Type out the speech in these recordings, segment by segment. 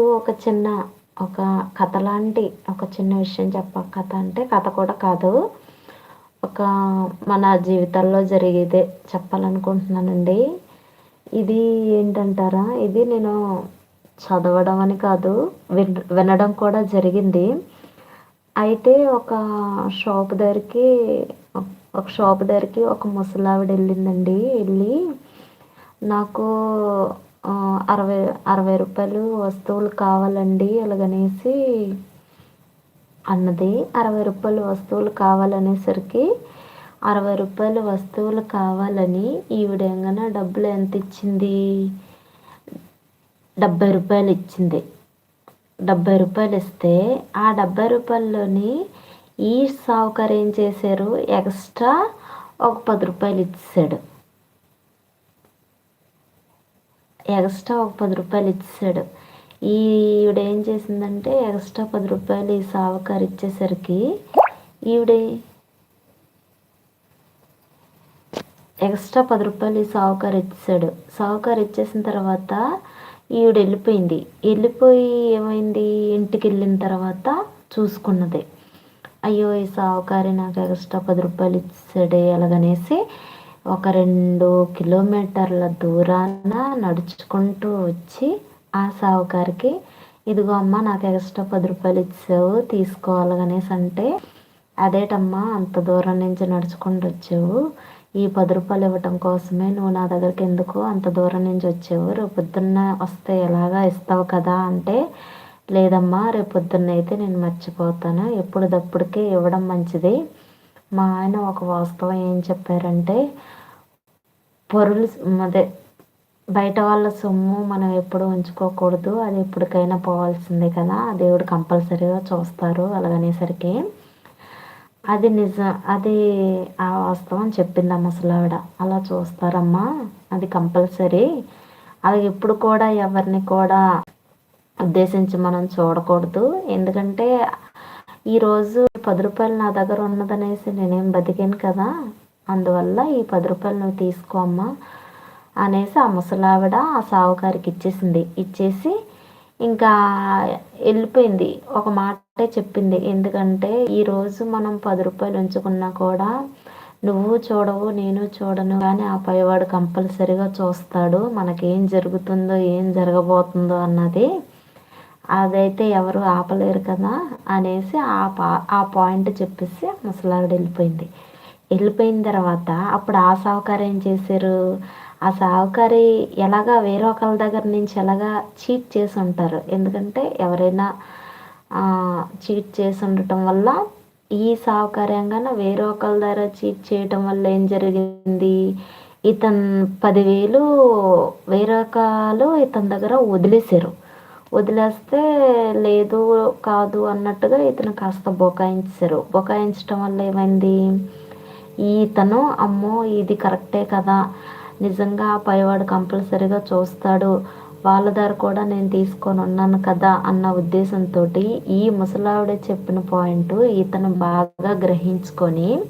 ఒక చిన్న ఒక కథ లాంటి ఒక చిన్న విషయం చెప్ప కథ అంటే కథ కూడా కాదు. ఒక మన జీవితాల్లో జరిగేదే చెప్పాలనుకుంటున్నానండి. ఇది ఏంటంటారా? ఇది నేను చదవడం అని కాదు విన్ వినడం కూడా జరిగింది. అయితే ఒక షాప్ దగ్గరికి ఒక షాప్ దగ్గరికి ఒక ముసలావిడ వెళ్ళిందండి. వెళ్ళి నాకు అరవై అరవై రూపాయలు వస్తువులు కావాలండి అలాగనేసి అన్నది. అరవై రూపాయలు వస్తువులు కావాలనేసరికి అరవై రూపాయలు వస్తువులు కావాలని ఈవిడ డబ్బులు ఎంత ఇచ్చింది? డెబ్బై రూపాయలు ఇచ్చింది. డెబ్బై రూపాయలు ఇస్తే ఆ డెబ్బై రూపాయల్లోని ఈ సావుకారు ఏం చేశారు? ఎక్స్ట్రా ఒక పది రూపాయలు ఇచ్చాడు ఎక్స్ట్రా ఒక పది రూపాయలు ఇచ్చాడు ఈవిడ ఏం చేసిందంటే ఎక్స్ట్రా పది రూపాయలు ఈ సావకారు ఇచ్చేసరికి ఈవిడ ఎక్స్ట్రా పది రూపాయలు ఈ సావుకారు ఇచ్చాడు సావుకారు ఇచ్చేసిన తర్వాత ఈవిడ వెళ్ళిపోయింది. వెళ్ళిపోయి ఏమైంది? ఇంటికి వెళ్ళిన తర్వాత చూసుకున్నది. అయ్యో ఈ సావుకారి నాకు ఎక్స్ట్రా పది రూపాయలు ఇచ్చాడే అలాగనేసి ఒక రెండు కిలోమీటర్ల దూరాన నడుచుకుంటూ వచ్చి ఆ సావుకారికి ఇదిగో అమ్మ నాకు ఎక్స్ట్రా పది రూపాయలు ఇచ్చావు తీసుకోవాలనేసి అంటే అదేటమ్మా అంత దూరం నుంచి నడుచుకుంటూ వచ్చావు. ఈ పది రూపాయలు ఇవ్వటం కోసమే నువ్వు నా దగ్గరికి ఎందుకు అంత దూరం నుంచి వచ్చావు? రేపు పొద్దున్న వస్తే ఎలాగా ఇస్తావు కదా అంటే లేదమ్మా రేపు పొద్దున్న అయితే నేను మర్చిపోతాను. ఎప్పుడుదప్పుడుకే ఇవ్వడం మంచిది మా ఆయన ఒక వాస్తవం ఏం చెప్పారంటే పొరులు అదే బయట వాళ్ళ సొమ్ము మనం ఎప్పుడు ఉంచుకోకూడదు. అది ఎప్పటికైనా పోవాల్సిందే కదా. దేవుడు కంపల్సరీగా చూస్తారు అలాగనేసరికి. అది నిజం అది ఆ వాస్తవం చెప్పింది ఆ ముసలావిడ అలా చూస్తారమ్మా. అది కంపల్సరీ. అది ఎప్పుడు కూడా ఎవరిని కూడా ఉద్దేశించి మనం చూడకూడదు. ఎందుకంటే ఈరోజు పది రూపాయలు నా దగ్గర ఉన్నదనేసి నేనేం బతికాను కదా. అందువల్ల ఈ పది రూపాయలు నువ్వు తీసుకో అమ్మా అనేసి ఆ ముసలావిడ ఆ సావుకారికి ఇచ్చేసింది. ఇచ్చేసి ఇంకా వెళ్ళిపోయింది. ఒక మాటే చెప్పింది. ఎందుకంటే ఈరోజు మనం పది రూపాయలు ఉంచుకున్నా కూడా నువ్వు చూడవు నేను చూడను. కానీ ఆ పైవాడు కంపల్సరిగా చూస్తాడు. మనకేం జరుగుతుందో ఏం జరగబోతుందో అన్నది అదైతే ఎవరు ఆపలేరు కదా అనేసి ఆ పా ఆ పాయింట్ చెప్పేసి ముసలావిడ వెళ్ళిపోయింది. వెళ్ళిపోయిన తర్వాత అప్పుడు ఆ సావుకారు ఏం చేశారు? ఆ సావుకారి ఎలాగా వేరే ఒకళ్ళ దగ్గర నుంచి ఎలాగా చీట్ చేసి ఉంటారు? ఎందుకంటే ఎవరైనా చీట్ చేసి ఉండటం వల్ల ఈ సౌకర్యంగా వేరే ఒకళ్ళ దగ్గర చీట్ చేయటం వల్ల ఏం జరిగింది? ఇతను పదివేలు వేరొకలు ఇతని దగ్గర వదిలేశారు. వదిలేస్తే లేదు కాదు అన్నట్టుగా ఇతను కాస్త బొకాయించారు బొకాయించడం వల్ల ఏమైంది? ఈతను అమ్మో ఇది కరెక్టే కదా. నిజంగా ఆ పైవాడు కంపల్సరీగా చూస్తాడు. వాళ్ళ దారి కూడా నేను తీసుకొని ఉన్నాను కదా అన్న ఉద్దేశంతో ఈ ముసలావిడ చెప్పిన పాయింట్ ఇతను బాగా గ్రహించుకొని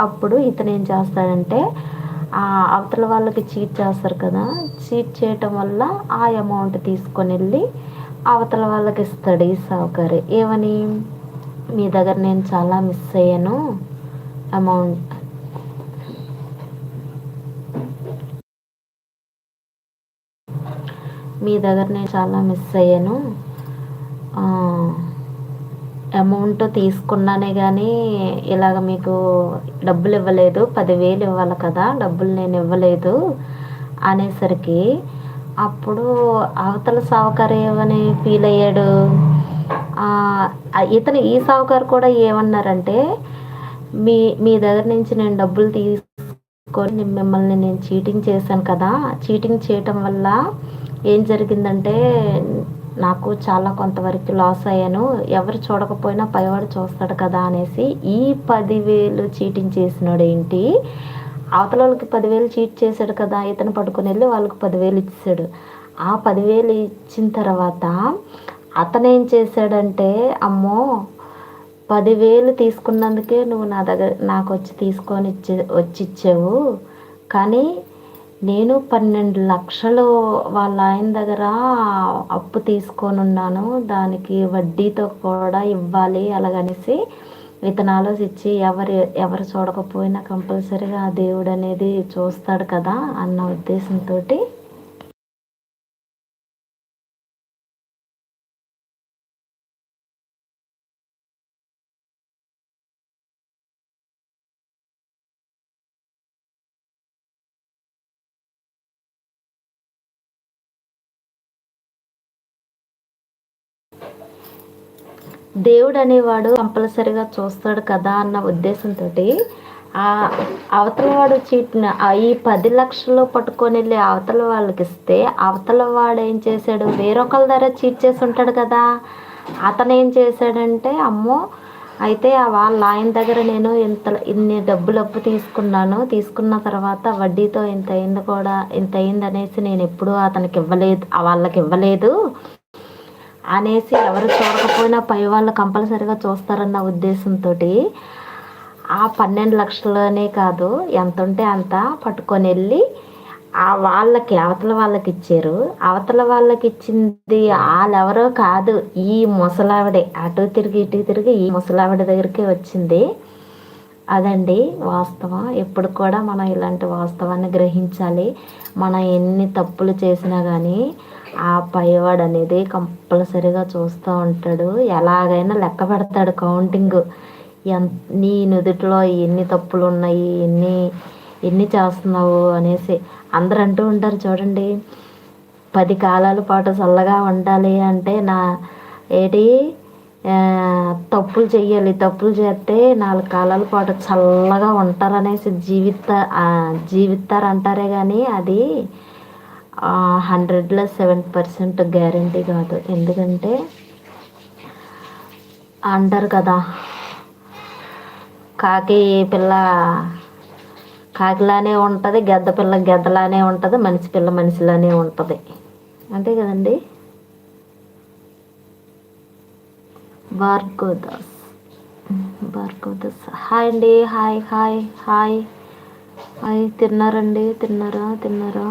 అప్పుడు ఇతను ఏం చేస్తాడంటే ఆ అవతల వాళ్ళకి చీట్ చేస్తారు కదా. చీట్ చేయటం వల్ల ఆ అమౌంట్ తీసుకొని వెళ్ళి అవతల వాళ్ళకి ఇస్తాడు ఈ సౌకర్యం. ఏమని? మీ దగ్గర నేను చాలా మిస్ అయ్యాను. అమౌంట్ మీ దగ్గర నేను చాలా మిస్ అయ్యాను. అమౌంట్ తీసుకున్నానే కానీ ఇలాగ మీకు డబ్బులు ఇవ్వలేదు. పదివేలు ఇవ్వాలి కదా డబ్బులు నేను ఇవ్వలేదు అనేసరికి అప్పుడు అవతల సావుకారు ఏమని ఫీల్ అయ్యాడు? ఇతను ఈ సావుకారు కూడా ఏమన్నారంటే మీ మీ దగ్గర నుంచి నేను డబ్బులు తీసుకొని మిమ్మల్ని నేను చీటింగ్ చేశాను కదా చీటింగ్ చేయటం వల్ల ఏం జరిగిందంటే నాకు చాలా కొంతవరకు లాస్ అయ్యాను. ఎవరు చూడకపోయినా పైవాడు చూస్తాడు కదా అనేసి ఈ పదివేలు చీటింగ్ చేసినాడు ఏంటి అవతల వాళ్ళకి పదివేలు చీట్ చేశాడు కదా ఇతను పట్టుకుని వెళ్ళి వాళ్ళకి పదివేలు ఇచ్చాడు ఆ పదివేలు ఇచ్చిన తర్వాత అతను ఏం చేశాడంటే అమ్మో పదివేలు తీసుకున్నందుకే నువ్వు నా దగ్గర నాకు వచ్చి తీసుకొని ఇచ్చే వచ్చి ఇచ్చావు కానీ నేను పన్నెండు లక్షలు వాళ్ళ ఆయన దగ్గర అప్పు తీసుకొని ఉన్నాను దానికి వడ్డీతో కూడా ఇవ్వాలి అలాగనేసి విత్తనాలు ఇచ్చి ఎవరు ఎవరు చూడకపోయినా కంపల్సరీగా ఆ దేవుడు అనేది చూస్తాడు కదా అన్న ఉద్దేశంతో దేవుడు అనేవాడు కంపల్సరిగా చూస్తాడు కదా అన్న ఉద్దేశంతో ఆ అవతల వాడు చీటిన ఈ పది లక్షలు పట్టుకొని వెళ్ళి అవతల వాళ్ళకి ఇస్తే అవతల వాడు ఏం చేశాడు? వేరొకరి ధర చీట్ చేసి ఉంటాడు కదా. అతను ఏం చేశాడంటే అమ్మో అయితే వాళ్ళ ఆయన దగ్గర నేను ఇంత ఇన్ని డబ్బులు అప్పు తీసుకున్నాను. తీసుకున్న తర్వాత వడ్డీతో ఇంత అయింది కూడా ఇంత అయింది అనేసి నేను ఎప్పుడూ అతనికి ఇవ్వలేదు వాళ్ళకి ఇవ్వలేదు. అనేసి ఎవరు చూడకపోయినా పై వాళ్ళు కంపల్సరీగా చూస్తారన్న ఉద్దేశంతో ఆ పన్నెండు లక్షలనే కాదు ఎంత ఉంటే అంత పట్టుకొని వెళ్ళి ఆ వాళ్ళకి అవతల వాళ్ళకి ఇచ్చారు. అవతల వాళ్ళకి ఇచ్చింది వాళ్ళెవరో కాదు ఈ ముసలావిడే. అటు తిరిగి ఇటు తిరిగి ఈ ముసలావిడ దగ్గరికి వచ్చింది. అదండి వాస్తవం. ఎప్పుడు కూడా మనం ఇలాంటి వాస్తవాన్ని గ్రహించాలి. మనం ఎన్ని తప్పులు చేసినా కానీ ఆ పైవాడు అనేది కంపల్సరిగా చూస్తూ ఉంటాడు. ఎలాగైనా లెక్క పెడతాడు కౌంటింగ్. ఎంత నీ నుదుటిలో ఎన్ని తప్పులు ఉన్నాయి ఎన్ని ఎన్ని చేస్తున్నావు అనేసి అందరు అంటూ ఉంటారు చూడండి. పది కాలాల పాటు చల్లగా ఉండాలి అంటే నా ఏటి? తప్పులు చెయ్యాలి. తప్పులు చేస్తే నాలుగు కాలాల పాటు చల్లగా ఉంటారనేసి జీవిత జీవితారు కానీ అది హండ్రెడ్లో సెవెన్ పర్సెంట్ గ్యారంటీ కాదు. ఎందుకంటే అంటారు కదా కాకి పిల్ల కాకిలానే ఉంటుంది గద్ద పిల్ల గద్దలానే ఉంటుంది మనిషి పిల్ల మనిషిలానే ఉంటుంది. అంతే కదండి? భార్గోదాస్ భార్గోదాస్ హాయ్ అండి హాయ్ హాయ్ హాయ్. హాయ్ తిన్నారండి తిన్నారా తిన్నారా?